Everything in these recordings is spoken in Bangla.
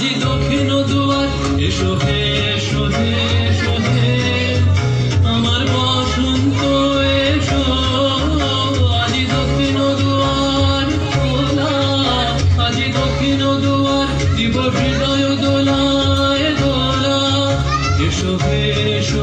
আজি দক্ষিণ দুয়ার, এসো হে, এসো আমার বসন্ত, এসো। দুয়ার খোলা আজি দক্ষিণ দুয়ার, দিব দোলা। এসো হে, এসো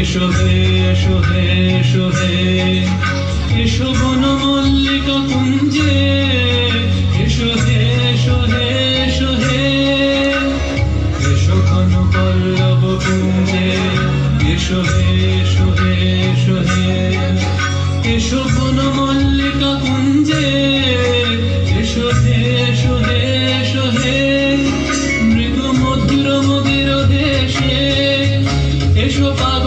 এসো হে এসো হে, এসো মল্লিক কুঞ্জে। এসো হে এসো হে এসো হে। এসো ঘন পল্লব কুঞ্জে। এসো হে এসো হে, এসো মল্লিক কুঞ্জে। এসো হে এসো হে, এসো মৃদু মধুর মদির দেশে। এসো পাগল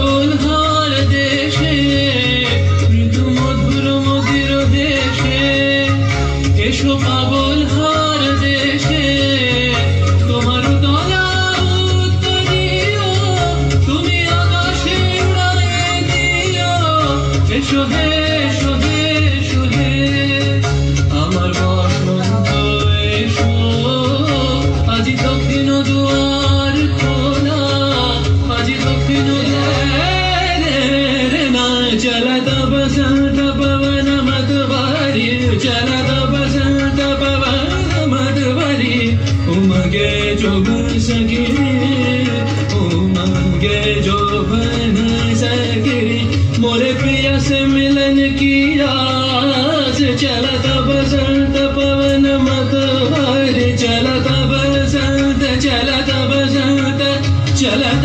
সুধে সুধে সুধে আমার বসন্ত এসো। আজি দক্ষিণ দুয়ার খোলা, আজি দক্ষিণ না চল তব সন্ত পবন মধুবারি, চল তব সন্ত পবন মধুবারি। উমগে যোগ সখী উমগে যোগ चलत बसंत पवन मत भारी चलत बसंत चलत बसंत चलत